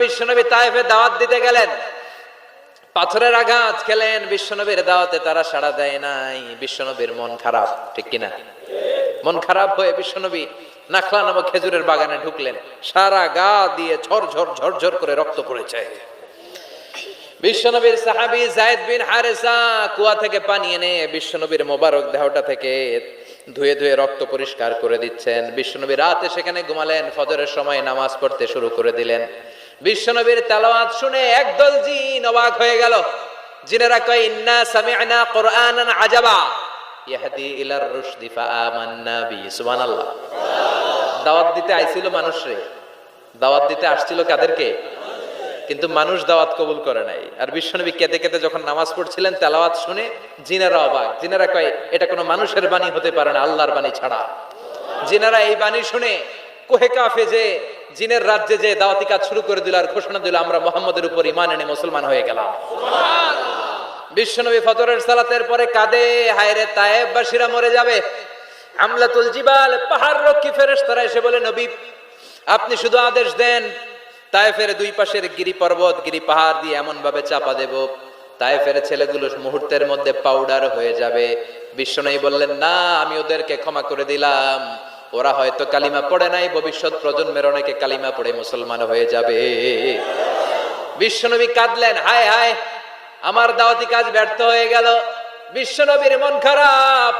বিশ্বনবী তাইফে দাওয়াত দিতে গেলেন। পাথরের আঘাত খেলেন, বিশ্বনবীর দাওয়াতে তারা সাড়া দেয় নাই। বিশ্বনবীর মন খারাপ, ঠিক কিনা? মন খারাপ হয়ে বিশ্বনবী নাখলা নামক খেজুরের বাগানে ঢুকলেন। সারা গা দিয়ে ঝরঝর ঝরঝর করে রক্ত পড়েছে। বিশ্বনবীর সাহাবী জায়েদ বিন হারেসা কুয়া থেকে পানি এনে বিশ্বনবীর মোবারক দেহটা থেকে ধুয়ে ধুয়ে রক্ত পরিষ্কার করে দিচ্ছেন। বিশ্বনবী রাতে সেখানে ঘুমালেন, ফজরের সময় নামাজ পড়তে শুরু করে দিলেন। বিশ্বনবীর তেলাওয়াত শুনে একদল জিন অবাক হয়ে গেল। জিনেরা কয়, ইন্না সামি'না কুরআনান আজাবা। ইয়াহদি ইলার রুশদি ফাআমান্না বি, সুবহানাল্লাহ। দাওয়াত দিতে আইছিল মানুষরে দাওয়াত দিতে আসছিল কাদেরকে? কিন্তু মানুষ দাওয়াত কবুল করে নাই। আর বিশ্বনবী কেঁদে কেঁদে যখন নামাজ পড়ছিলেন, তেলাওয়াত শুনে জিনেরা অবাক। জিনেরা কয়, এটা কোনো মানুষের বাণী হতে পারে না, আল্লাহর বাণী ছাড়া। জিনেরা এই বাণী শুনে, কোহে কাফে যে জিনের রাজ্যে যে দাওয়াতি কাজ শুরু করে দিল আর ঘোষণা দিল আমরা মোহাম্মদের উপর ইমান এনে মুসলমান হয়ে গেলাম। বিশ্বনবী ফজরের সালাতের পরে কাঁদে হায়রে তায়েববাসীরা মরে যাবে। আমলাতুল জিবাল পাহাড় রক্ষী ফেরেশতারা এসে বলে নবী আপনি শুধু আদেশ দেন তায়েফের দুই পাশের গিরি পর্বত গিরি পাহাড় দিয়ে এমন ভাবে চাপা দেব। তায়েফের ছেলেগুলো মুহূর্তের মধ্যে পাউডার হয়ে যাবে। বিশ্বনবী বললেন না আমি ওদেরকে ক্ষমা করে দিলাম। ওরা হয়তো কালিমা পড়ে নাই, ভবিষ্যৎ প্রজন্মের অনেকে কালিমা পড়ে মুসলমান হয়ে যাবে। বিশ্বনবী কাঁদলেন, হায় হায়, আমার দাওয়াতি কাজ ব্যর্থ হয়ে গেল। বিশ্বনবীর মন খারাপ।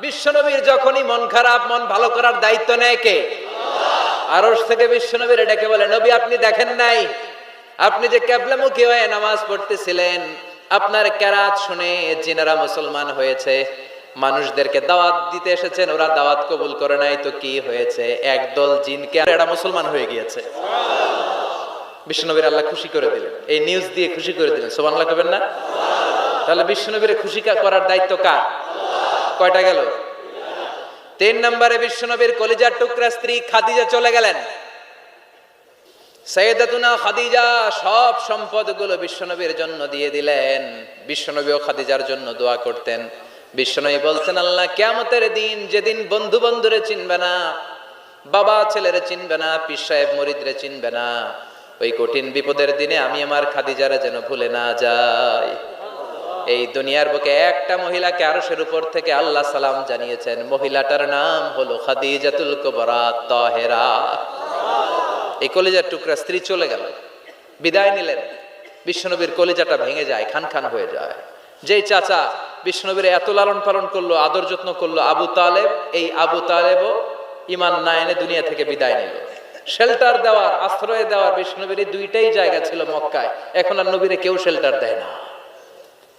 বিশ্বনবীর যখনই মন খারাপ, মন ভালো করার দায়িত্ব নেয় কে? আরস থেকে বিশ্বনবীর ডেকে বলে, নবী, আপনি দেখেন নাই? আপনি যে ক্যাবলামুখী হয়ে নামাজ পড়তেছিলেন, আপনার কেরাত শুনে জিনারা মুসলমান হয়েছে। মানুষদেরকে দাওয়াত দিতে এসেছেন, ওরা দাওয়াত কবুল করে নাই, তো কি হয়েছে? একদল জিনকে এরা মুসলমান হয়ে গিয়েছে। বিশ্বনবীর আল্লাহ খুশি করে দিলেন। এই নিউজ দিয়ে খুশি করে দিলেন। সোমান কবেন না? তাহলে বিশ্বনবীর খুশি করার দায়িত্ব কার? কয়টা গেল? তিন নম্বরে বিশ্বনবীর কলিজার টুকরা স্ত্রী খাদিজা চলে গেলেন। সৈয়দাতুনা খাদিজা সব সম্পদগুলো বিশ্বনবীর জন্য দিয়ে দিলেন। বিশ্বনবীও খাদিজার জন্য দোয়া করতেন। বিশ্বনবী বলছেন, আল্লাহ কেয়ামতের দিন যেদিন বন্ধু বন্ধুরে চিনবে না, বাবা ছেলেরে চিনবে না, পীর সাহেব মরিদরে চিনবে না, ওই কঠিন বিপদের দিনে আমি আমার খাদিজারে যেন ভুলে না যাই। এই দুনিয়ার বুকে একটা মহিলাকে আরশের উপর থেকে আল্লাহ সালাম জানিয়েছেন, মহিলাটার নাম হলো খাদিজাতুল কুবরা তাহেরা। এই কলিজার টুকরা স্ত্রী চলে গেল, বিদায় নিলেন, বিশ্বনবীর কলিজাটা ভেঙে যায় খান খান হয়ে যায়। যেই চাচা বিশ্বনবীর এত লালন পালন করল, আদর যত্ন করল, আবু তালেব, এই আবু তালেবও ইমান না এনে দুনিয়া থেকে বিদায় নিল। শেল্টার দেওয়ার, আশ্রয় দেওয়ার বিষ্ণবীর দুইটাই জায়গা ছিল মক্কায়। এখন আর নবীরে কেউ শেল্টার দেয় না।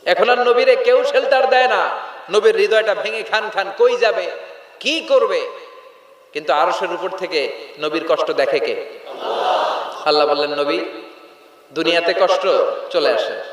এখন আর নবীরে কেউ শেল্টার দেয় না। নবীর হৃদয়টা ভেঙে খান খান, কই যাবে? কি করবে? কিন্তু আরসের উপর থেকে নবীর কষ্ট দেখে কে? আল্লাহ বললেন, নবী, দুনিয়াতে কষ্ট চলে আসেন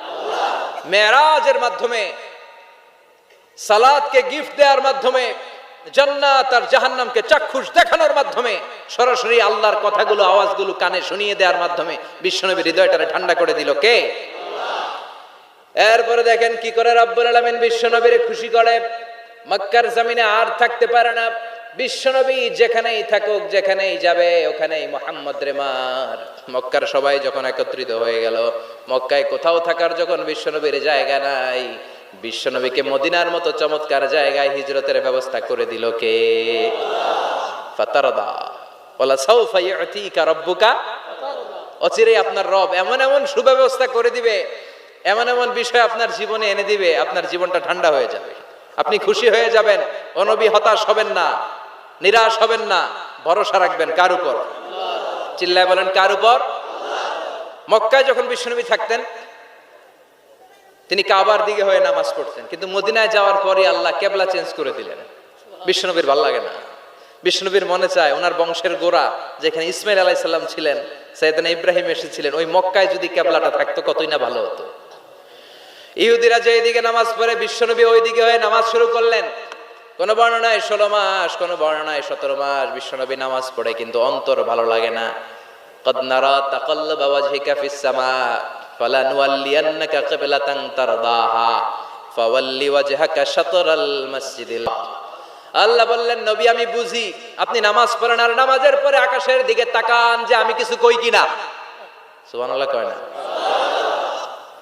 মেরাজের মাধ্যমে, সালাদকে গিফট দেওয়ার মাধ্যমে, জান্নাত আর জাহান্নামকে চাক্ষুষ দেখানোর মাধ্যমে, সরাসরি আল্লাহর কথাগুলো, আওয়াজগুলো কানে শুনিয়ে দেওয়ার মাধ্যমে বিশ্বনবীর হৃদয়টারে ঠান্ডা করে দিল কে? এরপরে দেখেন কি করে রব্বুল আলামিন বিশ্বনবীরে খুশি করে, মক্কার জমিনে আর থাকতে পারে না। বিশ্বনবী যেখানেই থাকুক, যেখানেই যাবে, ওখানেই মোহাম্মদ রেমার মক্কার সবাই যখন একত্রিত হয়ে গেল, মক্কায় কোথাও থাকার যখন বিশ্বনবীর জায়গা নাই, বিশ্বনবীকে মদিনার মতো চমৎকার জায়গায় হিজরতের ব্যবস্থা করে দিল কে? ফাতারদা। ওলা অচিরেই আপনার রব এমন এমন সুব্যবস্থা করে দিবে, এমন এমন বিষয় আপনার জীবনে এনে দিবে, আপনার জীবনটা ঠান্ডা হয়ে যাবে। আপনি খুশি হয়ে যাবেন অনবী হতাশ হবেন না। নিরাশ হবেন না, ভরসা রাখবেন, কার উপর? চিল্লায় বলেন, কার উপর? মক্কায় যখন বিশ্বনবী থাকতেন, তিনি কাবার দিকে হয়ে নামাজ পড়তেন, কিন্তু মদিনায় যাওয়ার পরে আল্লাহ কেবলা চেঞ্জ করে দিলেন। বিশ্বনবীর ভালো লাগে না। বিষ্ণুবীর মনে চায়, ওনার বংশের গোড়া, যেখানে ইসমাইল আলাইসাল্লাম ছিলেন, সৈয়দনা ইব্রাহিম এসেছিলেন, ওই মক্কায় যদি কেবলাটা থাকতো, কতই না ভালো হতো। ইহুদিরা যে এদিকে নামাজ পড়ে, বিশ্বনবী ওইদিকে হয়ে নামাজ শুরু করলেন। কোন বর্ণনায় ষোলো মাস কোন বর্ণনায় সতেরো মাস বিশ্বনবী নামাজ পড়ে কিন্তু অন্তর ভালো লাগে না قد نرى تقلب وجهك في السماء فلنولينك قبلة ترضاها فولي وجهك شطر المسجد الأقصى আল্লাহ বললেন নবী আমি বুঝি আপনি নামাজ পড়েন আর নামাজের পরে আকাশের দিকে তাকান যে আমি কিছু কই কিনা সুবহানাল্লাহ কয় না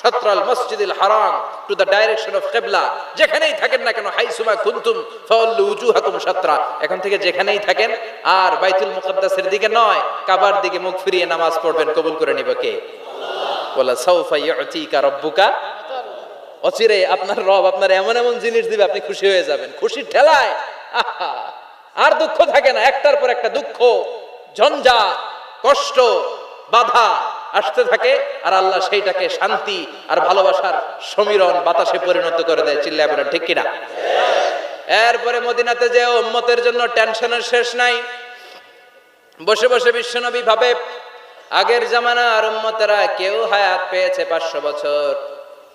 শাতরাল মসজিদুল হারাম টু দ্য ডাইরেকশন অফ কিবলা যেখানেই থাকেন না কেন হাইসুমা কুনতুম ফাওয়াল্লু উজুহাকুম শাতরা এখন থেকে যেখানেই থাকেন আর বাইতুল মুকদ্দাসের দিকে নয় কাবার দিকে মুখ ফিরিয়ে নামাজ পড়বেন কবুল করে নিবে কে? বলা সাউফা ইউতিকা রাব্বুকা। অচিরে আপনার রব আপনার এমন এমন জিনিস দিবে আপনি খুশি হয়ে যাবেন। খুশির ঠেলায়। আহা, আর দুঃখ থাকে না একটার পর একটা দুঃখ ঝঞ্ঝা কষ্ট বাধা। আসতে থাকে আর আল্লাহ সেইটাকে শান্তি আর ভালোবাসার সমীরণ বাতাসে পরিণত করে দেয়। চিল্লা বলেন, ঠিক কিনা? এরপরে মদিনাতে যে উম্মতের জন্য টেনশনের শেষ নাই। বসে বসে বিশ্বনবী ভাবে, আগের জামানার উম্মতেরা কেউ হায়াত পেয়েছে পাঁচশো বছর,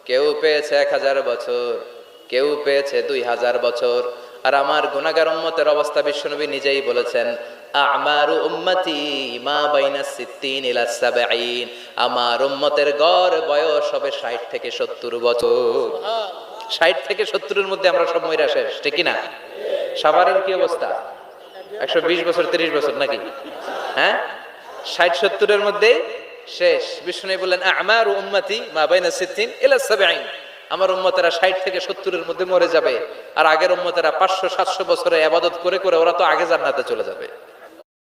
কেউ পেয়েছে এক হাজার বছর, কেউ পেয়েছে দুই হাজার বছর। আর আমার গুণাগার উম্মতের অবস্থা বিশ্বনবী নিজেই বলেছেন আমারু উম্মতি মা বাইনা সিদ্দিন ইলা সাবঈন। আমার উম্মতের গড় বয়স হবে 60 থেকে 70 বছর। ষাট থেকে সত্তরের মধ্যে আমরা সব মহিলা শেষ, ঠিক না সাভারের কি অবস্থা? একশো বিশ বছর, তিরিশ বছর নাকি? হ্যাঁ? ষাট সত্তরের মধ্যে শেষ। বিষ্ণু বললেন, আমার উম্মতি মা বাইনা সিদ্দিন ইলা সাবঈন। আমার উম্মতেরা ষাট থেকে সত্তরের মধ্যে মরে যাবে। আর আগের উম্মতেরা পাঁচশো, সাতশো বছরে আবাদত করে করে ওরা তো আগে জান্নাতে চলে যাবে।